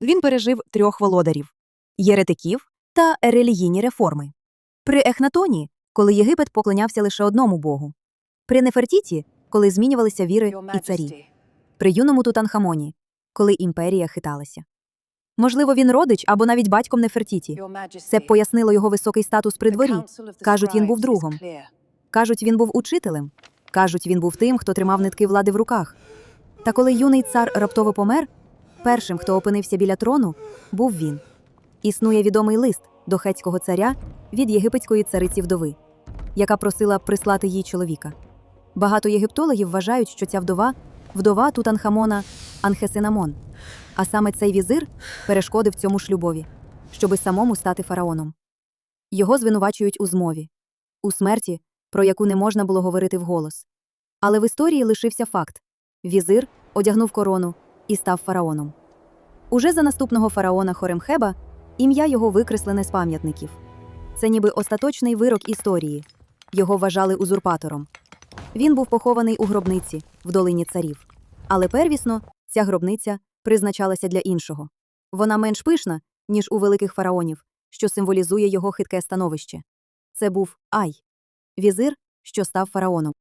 Він пережив трьох володарів єретиків та релігійні реформи. При Ехнатоні, коли Єгипет поклонявся лише одному богу, при Нефертіті, коли змінювалися віри і царі, при юному Тутанхамоні, коли імперія хиталася. Можливо, він родич або навіть батьком Нефертіті. Це б пояснило його високий статус при дворі. Кажуть, він був другом. Кажуть, він був учителем. Кажуть, він був тим, хто тримав нитки влади в руках. Та коли юний цар раптово помер, першим, хто опинився біля трону, був він. Існує відомий лист до хетського царя від єгипетської цариці вдови, яка просила прислати їй чоловіка. Багато єгиптологів вважають, що ця вдова вдова Тутанхамона Анхесинамон. А саме цей візир перешкодив цьому шлюбові, щоби самому стати фараоном. Його звинувачують у змові, у смерті, про яку не можна було говорити вголос. Але в історії лишився факт візир одягнув корону і став фараоном. Уже за наступного фараона Хоремхеба ім'я його викреслене з пам'ятників. Це ніби остаточний вирок історії. Його вважали узурпатором. Він був похований у гробниці в долині царів. Але первісно ця гробниця призначалася для іншого. Вона менш пишна, ніж у великих фараонів, що символізує його хитке становище. Це був Ай, візир, що став фараоном.